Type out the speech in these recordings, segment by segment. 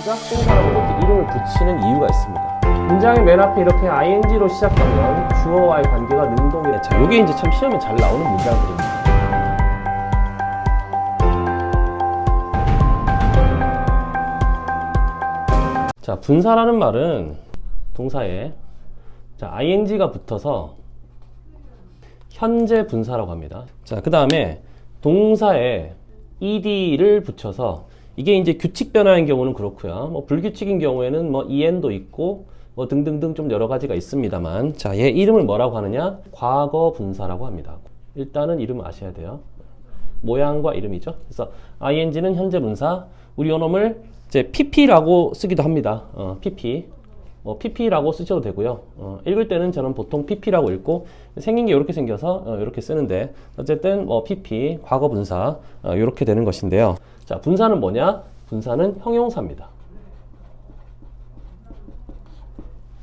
부작동사라고 이름을 붙이는 이유가 있습니다. 문장의 맨 앞에 이렇게 ing로 시작하면 주어와의 관계가 능동이래. 자, 이게 이제 참 시험에 잘 나오는 문장들입니다. 자, 분사라는 말은 동사에 자, ing가 붙어서 현재 분사라고 합니다. 자, 그 다음에 동사에 ed를 붙여서 이게 이제 규칙 변화인 경우는 그렇고요. 뭐 불규칙인 경우에는 뭐 en도 있고 뭐 등등등 좀 여러 가지가 있습니다만 자, 얘 이름을 뭐라고 하느냐? 과거 분사라고 합니다. 일단은 이름 아셔야 돼요. 모양과 이름이죠. 그래서 ing는 현재 분사, 우리 요놈을 이제 pp라고 쓰기도 합니다. 어, pp. 뭐 pp라고 쓰셔도 되고요. 어, 읽을 때는 저는 보통 pp라고 읽고 생긴 게 이렇게 생겨서 어, 이렇게 쓰는데 어쨌든 뭐 pp 과거 분사 어, 이렇게 되는 것인데요. 자, 분사는 뭐냐? 분사는 형용사입니다.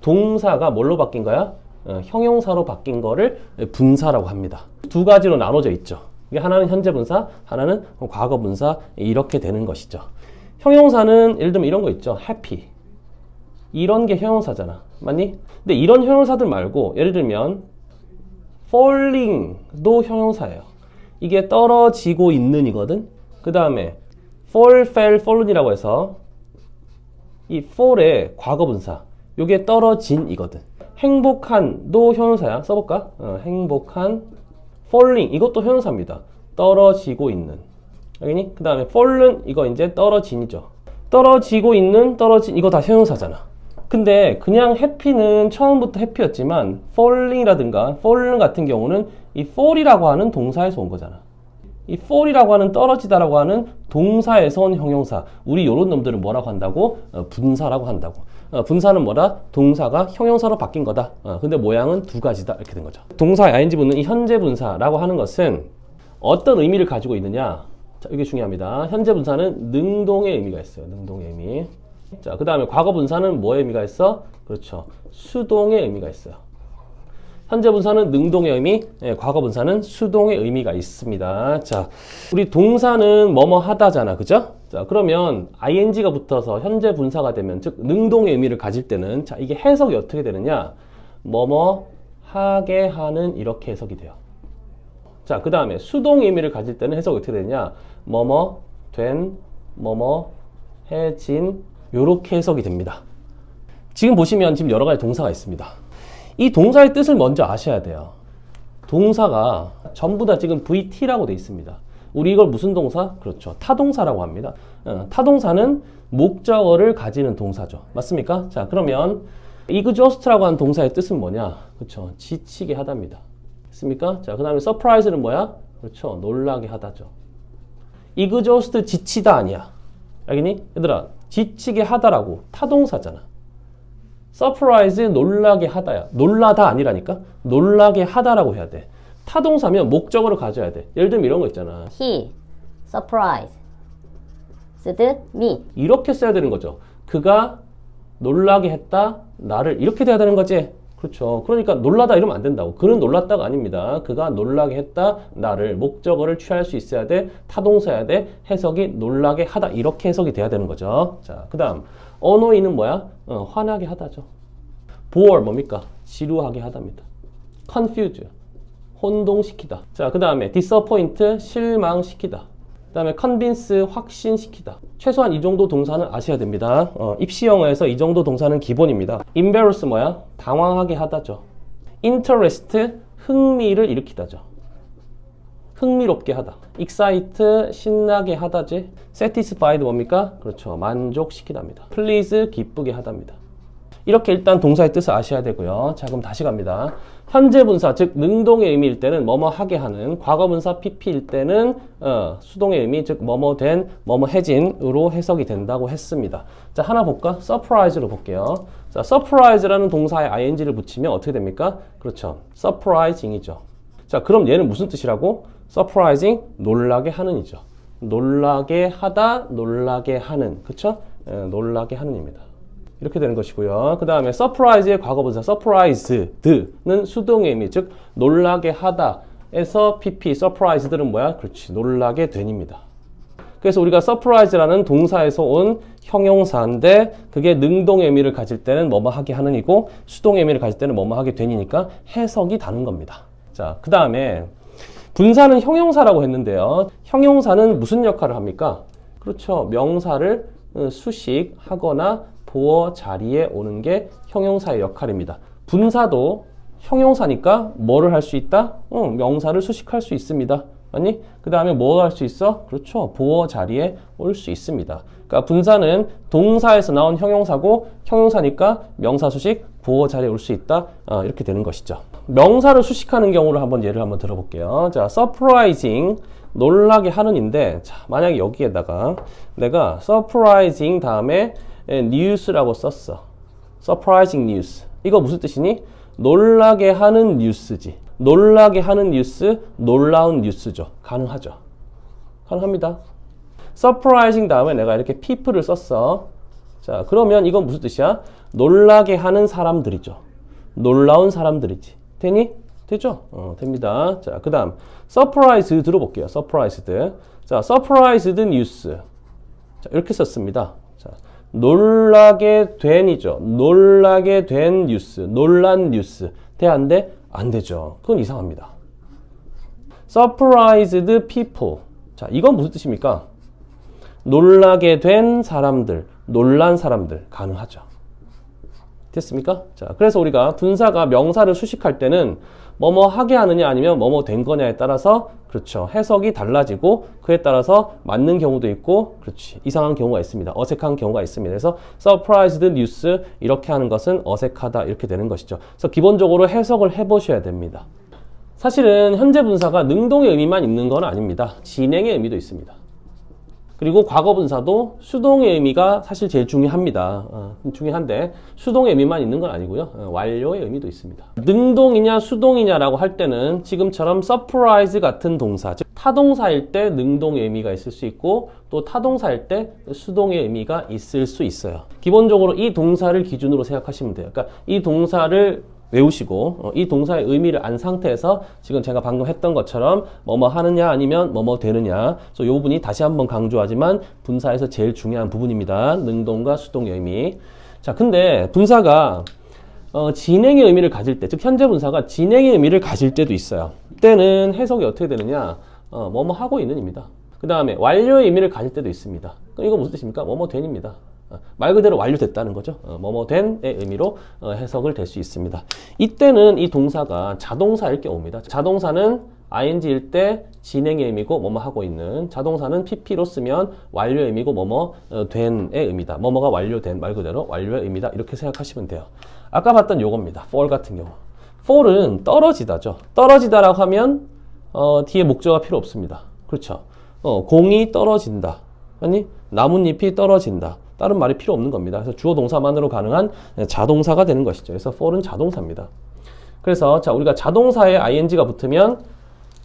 동사가 뭘로 바뀐 거야? 어, 형용사로 바뀐 거를 분사라고 합니다. 두 가지로 나눠져 있죠. 이게 하나는 현재 분사, 하나는 과거 분사 이렇게 되는 것이죠. 형용사는 예를 들면 이런 거 있죠. happy. 이런 게 형용사잖아. 맞니? 근데 이런 형용사들 말고 예를 들면 falling도 형용사예요. 이게 떨어지고 있는 이거든. 그 다음에 fall, fell, fallen이라고 해서 이 fall의 과거 분사. 요게 떨어진이거든. 행복한도 형용사야. 써볼까? 어, 행복한 falling 이것도 형용사입니다. 떨어지고 있는. 알겠니? 그 다음에 fallen 이거 이제 떨어진이죠. 떨어지고 있는 떨어진 이거 다 형용사잖아. 근데 그냥 해피는 처음부터 해피였지만 falling이라든가 fallen 같은 경우는 이 fall이라고 하는 동사에서 온 거잖아. 이 fall이라고 하는 떨어지다라고 하는 동사에서 온 형용사. 우리 요런 놈들은 뭐라고 한다고? 어, 분사라고 한다고. 어, 분사는 뭐다? 동사가 형용사로 바뀐 거다. 어, 근데 모양은 두 가지다. 이렇게 된 거죠. 동사 ing 붙는 이 현재 분사라고 하는 것은 어떤 의미를 가지고 있느냐? 자, 이게 중요합니다. 현재 분사는 능동의 의미가 있어요. 능동의 의미. 자, 그 다음에 과거 분사는 뭐의 의미가 있어? 그렇죠. 수동의 의미가 있어요. 현재 분사는 능동의 의미, 예, 과거 분사는 수동의 의미가 있습니다. 자, 우리 동사는 뭐뭐 하다잖아. 그죠? 자, 그러면 ing가 붙어서 현재 분사가 되면, 즉, 능동의 의미를 가질 때는, 자, 이게 해석이 어떻게 되느냐? 뭐뭐 하게 하는 이렇게 해석이 돼요. 자, 그 다음에 수동 의미를 가질 때는 해석이 어떻게 되냐? 뭐뭐 된, 뭐뭐 해진, 요렇게 해석이 됩니다. 지금 보시면 지금 여러 가지 동사가 있습니다. 이 동사의 뜻을 먼저 아셔야 돼요. 동사가 전부 다 지금 VT라고 돼 있습니다. 우리 이걸 무슨 동사? 그렇죠. 타동사라고 합니다. 어, 타동사는 목적어를 가지는 동사죠. 맞습니까? 자, 그러면 exhaust라고 하는 동사의 뜻은 뭐냐? 그렇죠. 지치게 하다입니다. 맞습니까? 자, 그 다음에 surprise는 뭐야? 그렇죠. 놀라게 하다죠. exhaust 지치다 아니야. 알겠니? 얘들아, 지치게 하다라고 타동사잖아. Surprise 놀라게 하다야. 놀라다 아니라니까? 놀라게 하다라고 해야 돼. 타동사면 목적어를 가져야 돼. 예를 들면 이런 거 있잖아. He surprised me. 이렇게 써야 되는 거죠. 그가 놀라게 했다. 나를 이렇게 돼야 되는 거지. 그렇죠. 그러니까 놀라다 이러면 안 된다고. 그는 놀랐다가 아닙니다. 그가 놀라게 했다. 나를 목적어를 취할 수 있어야 돼. 타동사야 돼. 해석이 놀라게 하다. 이렇게 해석이 돼야 되는 거죠. 자, 그다음 언어인은 뭐야? 어, 화나게 하다죠. bore 뭡니까? 지루하게 하다입니다. confuse 혼동시키다. 자, 그 다음에 disappoint 실망시키다. 그 다음에 convince 확신시키다. 최소한 이 정도 동사는 아셔야 됩니다. 어, 입시 영어에서 이 정도 동사는 기본입니다. embarrass 뭐야? 당황하게 하다죠. interest 흥미를 일으키다죠. 흥미롭게 하다. excite 신나게 하다지. satisfied 뭡니까? 그렇죠. 만족시키답니다. please 기쁘게 하답니다. 이렇게 일단 동사의 뜻을 아셔야 되고요. 자, 그럼 다시 갑니다. 현재 분사, 즉 능동의 의미일 때는 뭐뭐 하게 하는, 과거 분사 pp일 때는 어, 수동의 의미, 즉 뭐뭐 된, 뭐뭐 해진으로 해석이 된다고 했습니다. 자, 하나 볼까? surprise로 볼게요. 자, surprise라는 동사에 ing를 붙이면 어떻게 됩니까? 그렇죠. surprising이죠. 자, 그럼 얘는 무슨 뜻이라고? Surprising, 놀라게 하는이죠. 놀라게 하다, 놀라게 하는. 그쵸? 에, 놀라게 하는입니다. 이렇게 되는 것이고요. 그 다음에 surprise의 과거분사 surprised는 수동의 의미, 즉 놀라게 하다에서 pp surprised는 뭐야? 그렇지, 놀라게 된입니다. 그래서 우리가 surprise라는 동사에서 온 형용사인데 그게 능동의 의미를 가질 때는 뭐뭐 하게 하는 이고 수동의 의미를 가질 때는 뭐뭐 하게 되니까 해석이 다른 겁니다. 자, 그 다음에 분사는 형용사라고 했는데요. 형용사는 무슨 역할을 합니까? 그렇죠. 명사를 어, 수식 하거나 보어 자리에 오는 게 형용사의 역할입니다. 분사도 형용사니까 뭐를 할 수 있다? 어, 명사를 수식할 수 있습니다. 아니? 그 다음에 뭐 할 수 있어? 그렇죠. 보어 자리에 올 수 있습니다. 그러니까 분사는 동사에서 나온 형용사고 형용사니까 명사 수식 보어 자리에 올 수 있다. 어, 이렇게 되는 것이죠. 명사를 수식하는 경우를 한번 예를 한번 들어볼게요. 자, surprising 놀라게 하는인데 자, 만약에 여기에다가 내가 surprising 다음에 news라고 썼어. surprising news. 이거 무슨 뜻이니? 놀라게 하는 뉴스지. 놀라게 하는 뉴스, 놀라운 뉴스죠. 가능하죠. 가능합니다. surprising 다음에 내가 이렇게 people을 썼어. 자, 그러면 이건 무슨 뜻이야? 놀라게 하는 사람들이죠. 놀라운 사람들이지. 되니? 되죠? 어, 됩니다. 자, 그 다음, surprise 들어볼게요. surprised. 자, surprised news. 자, 이렇게 썼습니다. 자, 놀라게 된이죠. 놀라게 된 뉴스, 놀란 뉴스. 돼? 안 되죠. 그건 이상합니다. surprised people. 자, 이건 무슨 뜻입니까? 놀라게 된 사람들, 놀란 사람들. 가능하죠. 됐습니까? 자, 그래서 우리가 분사가 명사를 수식할 때는 뭐뭐 하게 하느냐 아니면 뭐뭐 된 거냐에 따라서 그렇죠. 해석이 달라지고 그에 따라서 맞는 경우도 있고 그렇지. 이상한 경우가 있습니다. 어색한 경우가 있습니다. 그래서 surprised news 이렇게 하는 것은 어색하다 이렇게 되는 것이죠. 그래서 기본적으로 해석을 해 보셔야 됩니다. 사실은 현재 분사가 능동의 의미만 있는 건 아닙니다. 진행의 의미도 있습니다. 그리고 과거 분사도 수동의 의미가 사실 제일 중요합니다. 어, 중요한데 수동의 의미만 있는 건 아니고요. 어, 완료의 의미도 있습니다. 능동이냐 수동이냐라고 할 때는 지금처럼 surprise 같은 동사, 즉 타동사일 때 능동의 의미가 있을 수 있고 또 타동사일 때 수동의 의미가 있을 수 있어요. 기본적으로 이 동사를 기준으로 생각하시면 돼요. 그러니까 이 동사를 외우시고 어, 이 동사의 의미를 안 상태에서 지금 제가 방금 했던 것처럼 뭐뭐 하느냐 아니면 뭐뭐 되느냐. 그래서 이 부분이 다시 한번 강조하지만 분사에서 제일 중요한 부분입니다. 능동과 수동의 의미. 자 근데 분사가 어, 진행의 의미를 가질 때 즉 현재 분사가 진행의 의미를 가질 때도 있어요. 이때는 해석이 어떻게 되느냐? 어, 뭐뭐 하고 있는 입니다. 그 다음에 완료의 의미를 가질 때도 있습니다. 이거 무슨 뜻입니까? 뭐뭐 된입니다. 어, 말 그대로 완료됐다는 거죠. 어, 뭐뭐 된의 의미로 어, 해석을 될 수 있습니다. 이때는 이 동사가 자동사일 경우입니다. 자동사는 ing일 때 진행의 의미고 뭐뭐 하고 있는 자동사는 pp로 쓰면 완료의 의미고 뭐뭐 어, 된의 의미다. 뭐뭐가 완료된 말 그대로 완료의 의미다. 이렇게 생각하시면 돼요. 아까 봤던 요겁니다. for 같은 경우. for은 떨어지다죠. 떨어지다라고 하면 어, 뒤에 목적어가 필요 없습니다. 그렇죠. 어, 공이 떨어진다. 아니 나뭇잎이 떨어진다. 다른 말이 필요 없는 겁니다. 그래서 주어 동사만으로 가능한 자동사가 되는 것이죠. 그래서 for는 자동사입니다. 그래서 자 우리가 자동사에 ing가 붙으면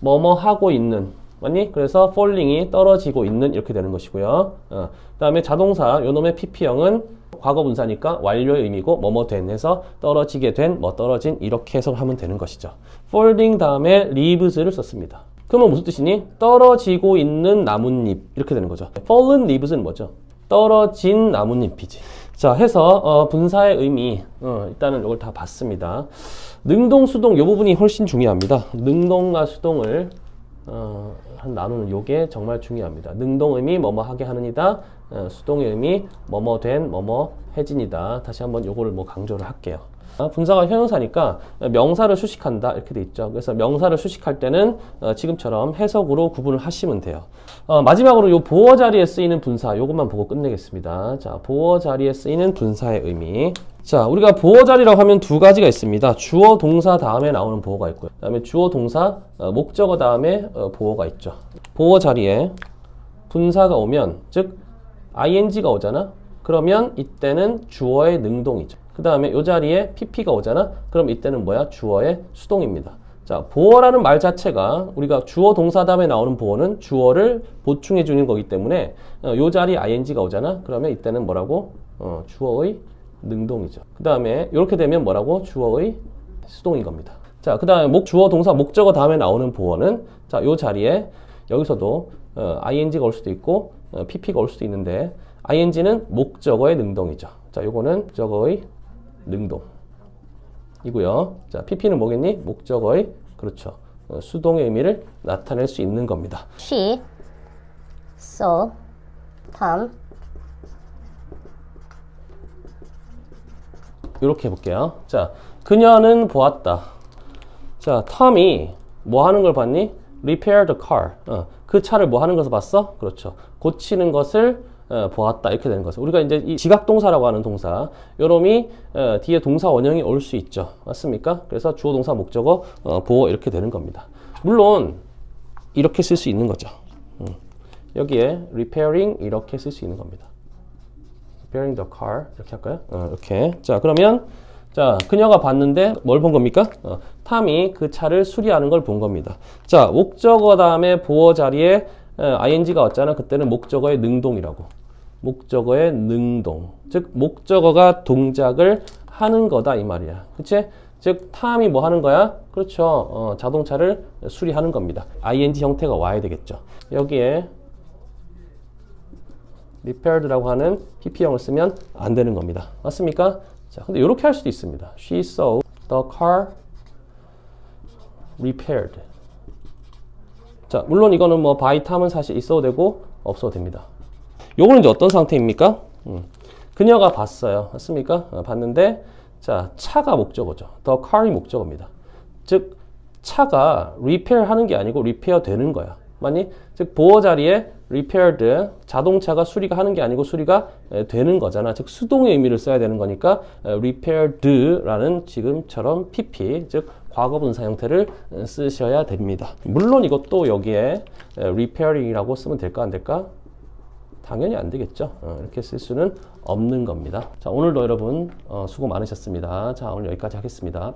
뭐뭐 하고 있는 맞니? 그래서 falling이 떨어지고 있는 이렇게 되는 것이고요. 어, 그다음에 자동사 요놈의 pp형은 과거 분사니까 완료의 의미고 뭐뭐 된 해서 떨어지게 된 뭐 떨어진 이렇게 해석하면 되는 것이죠. falling 다음에 leaves를 썼습니다. 그러면 무슨 뜻이니? 떨어지고 있는 나뭇잎 이렇게 되는 거죠. fallen leaves는 뭐죠? 떨어진 나뭇잎이지. 자, 해서 어, 분사의 의미 어, 일단은 이걸 다 봤습니다. 능동, 수동 이 부분이 훨씬 중요합니다. 능동과 수동을 어, 한 나누는 요게 정말 중요합니다. 능동 의미 뭐뭐 하게 하는이다. 어, 수동의 의미 뭐뭐 된 뭐뭐 해진이다. 다시 한번 요거를 뭐 강조를 할게요. 아, 분사가 형용사니까 명사를 수식한다 이렇게 돼 있죠. 그래서 명사를 수식할 때는 어, 지금처럼 해석으로 구분을 하시면 돼요. 어, 마지막으로 요 보어 자리에 쓰이는 분사 요것만 보고 끝내겠습니다. 자, 보어 자리에 쓰이는 분사의 의미. 자, 우리가 보어 자리라고 하면 두 가지가 있습니다. 주어 동사 다음에 나오는 보어가 있고요. 그다음에 주어 동사 어, 목적어 다음에 어, 보어가 있죠. 보어 자리에 분사가 오면 즉 ing가 오잖아. 그러면 이때는 주어의 능동이죠. 그 다음에 이 자리에 pp가 오잖아. 그럼 이때는 뭐야? 주어의 수동입니다. 자, 보어라는 말 자체가 우리가 주어 동사 다음에 나오는 보어는 주어를 보충해 주는 거기 때문에 어, 이 자리에 ing가 오잖아. 그러면 이때는 뭐라고? 어, 주어의 능동이죠. 그 다음에 이렇게 되면 뭐라고? 주어의 수동인 겁니다. 자, 그 다음에 목, 주어 동사 목적어 다음에 나오는 보어는 자, 이 자리에 여기서도 어, ing가 올 수도 있고 어, pp가 올 수도 있는데 ing는 목적어의 능동이죠. 자, 요거는 목적어의 능동. 이고요. 자, pp는 뭐겠니? 목적어의 그렇죠. 어, 수동의 의미를 나타낼 수 있는 겁니다. She saw Tom 이렇게 해볼게요. 자, 그녀는 보았다. 자, 톰이 뭐 하는 걸 봤니? repair the car. 어, 그 차를 뭐 하는 것을 봤어? 그렇죠. 고치는 것을 어, 보았다. 이렇게 되는 거죠. 우리가 이제 이 지각동사라고 하는 동사, 요놈이 어, 뒤에 동사 원형이 올 수 있죠. 맞습니까? 그래서 주어 동사 목적어 어, 보어 이렇게 되는 겁니다. 물론 이렇게 쓸 수 있는 거죠. 음. 여기에 repairing 이렇게 쓸 수 있는 겁니다. repairing the car 이렇게 할까요? 어, 이렇게 자 그러면 자 그녀가 봤는데 뭘 본 겁니까? 어, 탐이 그 차를 수리하는 걸 본 겁니다. 자 목적어 다음에 보어 자리에 어, ing가 왔잖아. 그때는 목적어의 능동이라고. 목적어의 능동. 즉 목적어가 동작을 하는 거다 이 말이야. 그치? 즉 탐이 뭐 하는 거야? 그렇죠. 어, 자동차를 수리하는 겁니다. ing 형태가 와야 되겠죠. 여기에 repaired라고 하는 pp형을 쓰면 안 되는 겁니다. 맞습니까? 자, 근데 이렇게 할 수도 있습니다. She saw the car repaired. 자, 물론 이거는 뭐 by time은 사실 있어도 되고 없어도 됩니다. 요거는 이제 어떤 상태입니까? 음, 그녀가 봤어요. 맞습니까? 어, 봤는데 자, 차가 목적어죠. the car이 목적어입니다. 즉 차가 repair 하는 게 아니고 repair 되는 거야. 맞니? 즉 보어 자리에 repaired 자동차가 수리가 하는 게 아니고 수리가 에, 되는 거잖아. 즉 수동의 의미를 써야 되는 거니까 에, repaired라는 지금처럼 pp 즉 과거 분사 형태를 에, 쓰셔야 됩니다. 물론 이것도 여기에 에, repairing이라고 쓰면 될까 안 될까? 당연히 안 되겠죠. 어, 이렇게 쓸 수는 없는 겁니다. 자, 오늘도 여러분 어, 수고 많으셨습니다. 자, 오늘 여기까지 하겠습니다.